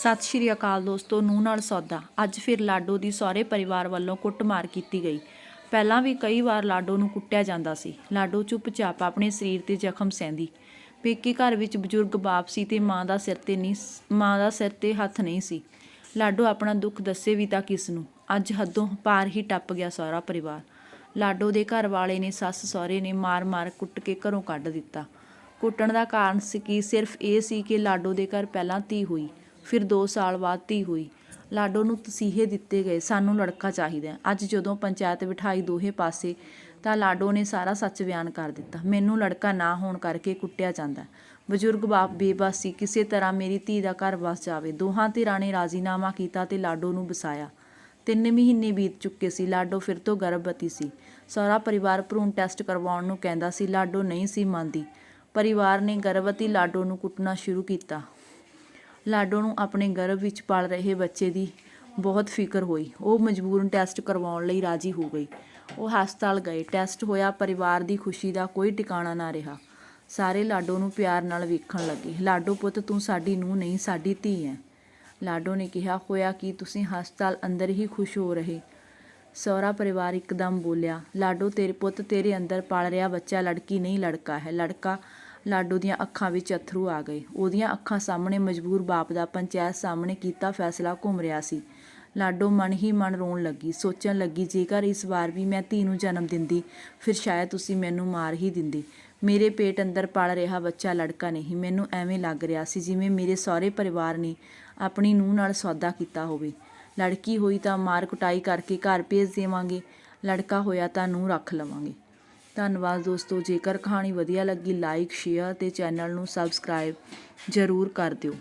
ਸਤਿ ਸ਼੍ਰੀ ਅਕਾਲ ਦੋਸਤੋ ਨੂੰ ਨਾਲ ਸੌਦਾ। ਅੱਜ ਫਿਰ ਲਾਡੋ ਦੀ ਸਹੁਰੇ ਪਰਿਵਾਰ ਵੱਲੋਂ ਕੁੱਟਮਾਰ ਕੀਤੀ ਗਈ। ਪਹਿਲਾਂ ਵੀ ਕਈ ਵਾਰ ਲਾਡੋ ਨੂੰ ਕੁੱਟਿਆ ਜਾਂਦਾ ਸੀ। ਲਾਡੋ ਚੁੱਪਚਾਪ ਆਪਣੇ ਸਰੀਰ ਤੇ ਜ਼ਖਮ ਸਹਿੰਦੀ। ਪੇਕੇ ਘਰ ਵਿੱਚ ਬਜ਼ੁਰਗ ਬਾਪ ਸੀ ਤੇ ਮਾਂ ਦਾ ਸਿਰ ਤੇ ਨਹੀਂ ਮਾਂ ਦਾ ਸਿਰ ਤੇ ਹੱਥ ਨਹੀਂ ਸੀ। ਲਾਡੋ ਆਪਣਾ ਦੁੱਖ ਦੱਸੇ ਵੀ ਤਾਂ ਕਿਸ ਨੂੰ। ਅੱਜ ਹੱਦੋਂ ਪਾਰ ਹੀ ਟੱਪ ਗਿਆ ਸਹੁਰਾ ਪਰਿਵਾਰ। ਲਾਡੋ ਦੇ ਘਰ ਵਾਲੇ ਨੇ ਸੱਸ ਸਹੁਰੇ ਨੇ ਮਾਰ-ਮਾਰ ਕੁੱਟ ਕੇ ਘਰੋਂ ਕੱਢ ਦਿੱਤਾ। ਕੁੱਟਣ ਦਾ ਕਾਰਨ ਸੀ ਕਿ ਸਿਰਫ ਇਹ ਸੀ ਕਿ ਲਾਡੋ ਦੇ ਘਰ ਪਹਿਲਾਂ ਧੀ ਹੋਈ। ਫਿਰ 2 ਸਾਲ ਬਾਅਦ ਧੀ ਹੋਈ। ਲਾਡੋ ਨੂੰ ਤਸੀਹੇ ਦਿੱਤੇ ਗਏ, ਸਾਨੂੰ ਲੜਕਾ ਚਾਹੀਦਾ ਅੱਜ ਜਦੋਂ ਪੰਚਾਇਤ ਬਿਠਾਈ ਦੋਹੇ ਪਾਸੇ, ਤਾਂ ਲਾਡੋ ਨੇ ਸਾਰਾ ਸੱਚ ਬਿਆਨ ਕਰ ਦਿੱਤਾ। ਮੈਨੂੰ ਲੜਕਾ ਨਾ ਹੋਣ ਕਰਕੇ ਕੁੱਟਿਆ ਜਾਂਦਾ ਬਜ਼ੁਰਗ ਬਾਪ ਬੇਬਸ ਸੀ ਕਿਸੇ ਤਰ੍ਹਾਂ ਮੇਰੀ ਧੀ ਦਾ ਘਰ ਵਸ ਜਾਵੇ। ਦੋਹਾਂ ਧਿਰਾਂ ਨੇ ਰਾਜ਼ੀਨਾਮਾ ਕੀਤਾ ਤੇ ਲਾਡੋ ਨੂੰ ਵਸਾਇਆ ਤਿੰਨ ਮਹੀਨੇ ਬੀਤ ਚੁੱਕੇ ਸੀ। ਲਾਡੋ ਫਿਰ ਤੋਂ ਗਰਭਵਤੀ ਸੀ। ਸਹੁਰਾ ਪਰਿਵਾਰ ਭਰੂਣ ਟੈਸਟ ਕਰਵਾਉਣ ਨੂੰ ਕਹਿੰਦਾ ਸੀ। ਲਾਡੋ ਨਹੀਂ ਸੀ ਮੰਨਦੀ। ਪਰਿਵਾਰ ਨੇ ਗਰਭਵਤੀ ਲਾਡੋ ਨੂੰ ਕੁੱਟਣਾ ਸ਼ੁਰੂ ਕੀਤਾ। ਲਾਡੋ ਨੂੰ ਆਪਣੇ ਗਰਭ ਵਿੱਚ ਪਲ ਰਹੇ ਬੱਚੇ ਦੀ ਬਹੁਤ ਫਿਕਰ ਹੋਈ। ਉਹ ਮਜਬੂਰਨ ਟੈਸਟ ਕਰਵਾਉਣ ਲਈ ਰਾਜੀ ਹੋ ਗਈ। ਉਹ ਹਸਪਤਾਲ ਗਏ। ਟੈਸਟ ਹੋਇਆ, ਪਰਿਵਾਰ ਦੀ ਖੁਸ਼ੀ ਦਾ ਕੋਈ ਟਿਕਾਣਾ ਨਾ ਰਿਹਾ। ਸਾਰੇ ਲਾਡੋ ਨੂੰ ਪਿਆਰ ਨਾਲ ਵੇਖਣ ਲੱਗੇ। ਲਾਡੋ ਪੁੱਤ, ਤੂੰ ਸਾਡੀ ਨੂੰ ਨਹੀਂ, ਸਾਡੀ ਧੀ ਹੈ। ਲਾਡੋ ਨੇ ਕਿਹਾ, ਹੋਇਆ ਕਿ? ਤੁਸੀਂ ਹਸਪਤਾਲ ਅੰਦਰ ਹੀ ਖੁਸ਼ ਹੋ ਰਹੇ? ਸਹੁਰਾ ਪਰਿਵਾਰ ਇੱਕਦਮ ਬੋਲਿਆ, ਲਾਡੋ, ਤੇਰੇ ਪੁੱਤ ਤੇਰੇ ਅੰਦਰ ਪਲ ਰਿਹਾ ਬੱਚਾ ਲੜਕੀ ਨਹੀਂ, ਲੜਕਾ ਹੈ। ਲੜਕਾ ਲਾਡੋ ਦੀਆਂ ਅੱਖਾਂ ਵਿੱਚ ਅਥਰੂ ਆ ਗਏ। ਉਹਦੀਆਂ ਅੱਖਾਂ ਸਾਹਮਣੇ ਮਜਬੂਰ ਬਾਪ ਦਾ ਪੰਚਾਇਤ ਸਾਹਮਣੇ ਕੀਤਾ ਫੈਸਲਾ ਘੁੰਮ ਰਿਹਾ ਸੀ। ਲਾਡੋ ਮਨ ਹੀ ਮਨ ਰੋਣ ਲੱਗੀ। ਸੋਚਣ ਲੱਗੀ, ਜੇਕਰ ਇਸ ਵਾਰ ਵੀ ਮੈਂ ਧੀ ਨੂੰ ਜਨਮ ਦਿੰਦੀ, ਫਿਰ ਸ਼ਾਇਦ ਤੁਸੀਂ ਮੈਨੂੰ ਮਾਰ ਹੀ ਦਿੰਦੇ। ਮੇਰੇ ਪੇਟ ਅੰਦਰ ਪਲ ਰਿਹਾ ਬੱਚਾ ਲੜਕਾ ਨਹੀਂ। ਮੈਨੂੰ ਐਵੇਂ ਲੱਗ ਰਿਹਾ ਸੀ ਜਿਵੇਂ ਮੇਰੇ ਸਹੁਰੇ ਪਰਿਵਾਰ ਨੇ ਆਪਣੀ ਨੂੰਹ ਨਾਲ ਸੌਦਾ ਕੀਤਾ ਹੋਵੇ। ਲੜਕੀ ਹੋਈ ਤਾਂ ਮਾਰ ਕੁਟਾਈ ਕਰਕੇ ਘਰ ਭੇਜ ਦੇਵਾਂਗੇ। ਲੜਕਾ ਹੋਇਆ ਤਾਂ ਨੂੰਹ ਰੱਖ ਲਵਾਂਗੇ। ਧੰਨਵਾਦ ਦੋਸਤੋ, ਜੇਕਰ ਕਹਾਣੀ ਵਧੀਆ ਲੱਗੀ ਲਾਈਕ ਸ਼ੇਅਰ ਤੇ ਚੈਨਲ ਨੂੰ ਸਬਸਕ੍ਰਾਈਬ ਜ਼ਰੂਰ ਕਰ ਦਿਓ।